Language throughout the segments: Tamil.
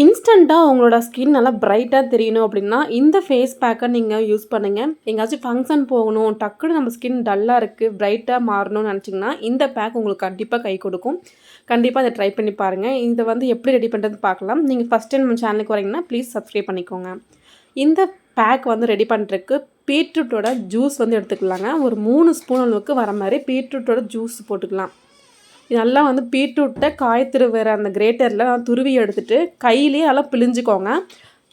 இன்ஸ்டண்ட்டாக உங்களோட ஸ்கின் நல்லா பிரைட்டாக தெரியணும் அப்படின்னா இந்த ஃபேஸ் பேக்கை நீங்கள் யூஸ் பண்ணுங்கள் எங்கேயாச்சும் ஃபங்க்ஷன் போகணும் டக்குன்னு நம்ம ஸ்கின் டல்லாக இருக்குது பிரைட்டாக மாறணும்னு நினச்சிங்கன்னா இந்த பேக் உங்களுக்கு கண்டிப்பாக கை கொடுக்கும். கண்டிப்பாக அதை ட்ரை பண்ணி பாருங்கள் இதை வந்து எப்படி ரெடி பண்ணுறது பார்க்கலாம். நீங்கள் ஃபஸ்ட் டைம் நம்ம சேனலுக்கு வரீங்கன்னா ப்ளீஸ் சப்ஸ்கிரைப் பண்ணிக்கோங்க. இந்த பேக் வந்து ரெடி பண்ணுறதுக்கு பீட்ரூட்டோட ஜூஸ் வந்து எடுத்துக்கலாங்க. ஒரு மூணு ஸ்பூன் அளவுக்கு வர மாதிரி பீட்ரூட்டோட ஜூஸ் போட்டுக்கலாம். நல்லா வந்து பீட்ரூட்டை காய் அந்த கிரேட்டரில் துருவி எடுத்துகிட்டு கையிலேயே எல்லாம் பிழிஞ்சிக்கோங்க.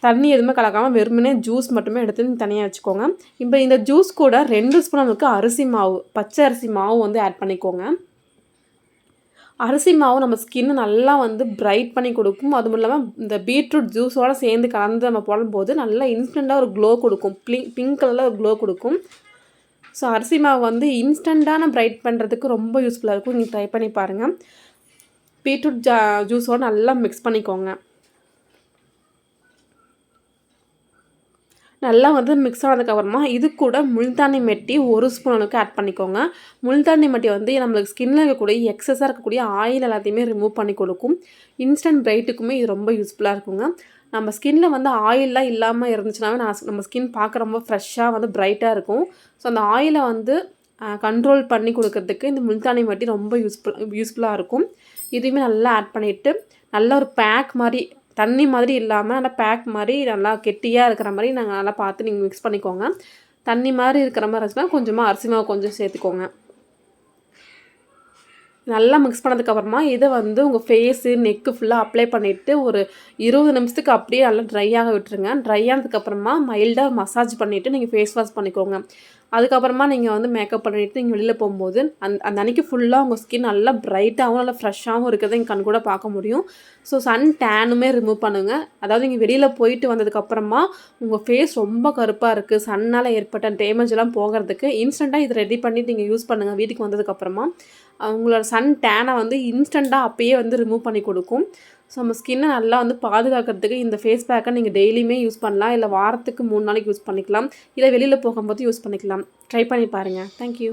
தண்ணி எதுவுமே கலக்காமல் வெறுமனே ஜூஸ் மட்டுமே எடுத்து தனியாக வச்சுக்கோங்க. இப்போ இந்த ஜூஸ் கூட ரெண்டு ஸ்பூன் அளவுக்கு அரிசி மாவு பச்சை அரிசி மாவு வந்து ஆட் பண்ணிக்கோங்க. அரிசி மாவு நம்ம ஸ்கின்னு நல்லா வந்து பிரைட் பண்ணி கொடுக்கும். அதுவும் இல்லாமல் இந்த பீட்ரூட் ஜூஸோடு சேர்ந்து கலந்து நம்ம போடும்போது நல்லா இன்ஸ்டண்ட்டாக ஒரு க்ளோ கொடுக்கும். பிங்க் பிங்க் கலரில் ஒரு க்ளோ கொடுக்கும். ஸோ அரிசி மாவு வந்து இன்ஸ்டண்ட்டான பிரைட் பண்ணுறதுக்கு ரொம்ப யூஸ்ஃபுல்லாக இருக்கும். நீங்கள் ட்ரை பண்ணி பாருங்கள் பீட்ரூட் ஜா ஜூஸோடு நல்லா மிக்ஸ் பண்ணிக்கோங்க. நல்லா வந்து மிக்ஸ் ஆனதுக்கப்புறமா இது கூட முள்தானி மெட்டி ஒரு ஸ்பூன் அளவுக்கு ஆட் பண்ணிக்கோங்க. முள்தானி மெட்டி வந்து நம்மளுக்கு ஸ்கின்னில் இருக்கக்கூடிய எக்ஸஸாக இருக்கக்கூடிய ஆயில் எல்லாத்தையுமே ரிமூவ் பண்ணி கொடுக்கும். இன்ஸ்டன்ட் பிரைட்டுக்குமே இது ரொம்ப யூஸ்ஃபுல்லாக இருக்குங்க. நம்ம ஸ்கின்ல வந்து ஆயிலெலாம் இல்லாமல் இருந்துச்சுனாவே நான் நம்ம ஸ்கின் பார்க்க ரொம்ப ஃப்ரெஷ்ஷாக வந்து ப்ரைட்டாக இருக்கும். ஸோ அந்த ஆயிலை வந்து கண்ட்ரோல் பண்ணி கொடுக்கறதுக்கு இந்த முல்தானி மட்டி ரொம்ப யூஸ்ஃபுல் யூஸ்ஃபுல்லாக இருக்கும். இதையுமே நல்லா ஆட் பண்ணிவிட்டு நல்ல ஒரு பேக் மாதிரி தண்ணி மாதிரி இல்லாமல் நல்லா பேக் மாதிரி நல்லா கெட்டியாக இருக்கிற மாதிரி நாங்கள் நல்லா பார்த்து நீங்கள் மிக்ஸ் பண்ணிக்கோங்க. தண்ணி மாதிரி இருக்கிற மாதிரி இருந்துச்சுன்னா கொஞ்சமாக அரிசி மாவு கொஞ்சம் சேர்த்துக்கோங்க. நல்லா மிக்ஸ் பண்ணதுக்கப்புறமா இதை வந்து உங்கள் ஃபேஸு நெக்கு ஃபுல்லாக அப்ளை பண்ணிவிட்டு ஒரு இருபது நிமிஷத்துக்கு அப்படியே நல்லா ட்ரை ஆக விட்டுருங்க. ட்ரை ஆனதுக்கப்புறமா மைல்டாக மசாஜ் பண்ணிவிட்டு நீங்கள் ஃபேஸ் வாஷ் பண்ணிக்கோங்க. அதுக்கப்புறமா நீங்கள் வந்து மேக்கப் பண்ணிவிட்டு நீங்கள் வெளியில் போகும்போது அந்த அந்த அன்றைக்கி ஃபுல்லாக உங்கள் ஸ்கின் நல்லா ப்ரைட்டாகவும் நல்லா ஃப்ரெஷ்ஷாகவும் இருக்கிறத எங்கள் கண் கூட பார்க்க முடியும். ஸோ சன் டேனுமே ரிமூவ் பண்ணுங்கள் அதாவது நீங்கள் வெளியில் போயிட்டு வந்ததுக்கப்புறமா உங்கள் ஃபேஸ் ரொம்ப கருப்பாக இருக்குது சன்னால் ஏற்பட்ட டேமேஜ் எல்லாம் போகிறதுக்கு இன்ஸ்டண்ட்டாக இதை ரெடி பண்ணிவிட்டு நீங்கள் யூஸ் பண்ணுங்கள் வீட்டுக்கு வந்ததுக்கப்புறமா. உங்களோட சன் டேனை வந்து இன்ஸ்டண்ட்டாக அப்பயே வந்து ரிமூவ் பண்ணி கொடுக்கும். ஸோ நம்ம ஸ்கின்னை நல்லா வந்து பாதுகாக்கிறதுக்கு இந்த ஃபேஸ் பேக்கை நீங்கள் டெய்லியுமே யூஸ் பண்ணலாம். இல்லை வாரத்துக்கு மூணு நாளைக்கு யூஸ் பண்ணிக்கலாம். இல்லை வெளியில் போகும்போது யூஸ் பண்ணிக்கலாம். ட்ரை பண்ணி பாருங்கள் தேங்க்யூ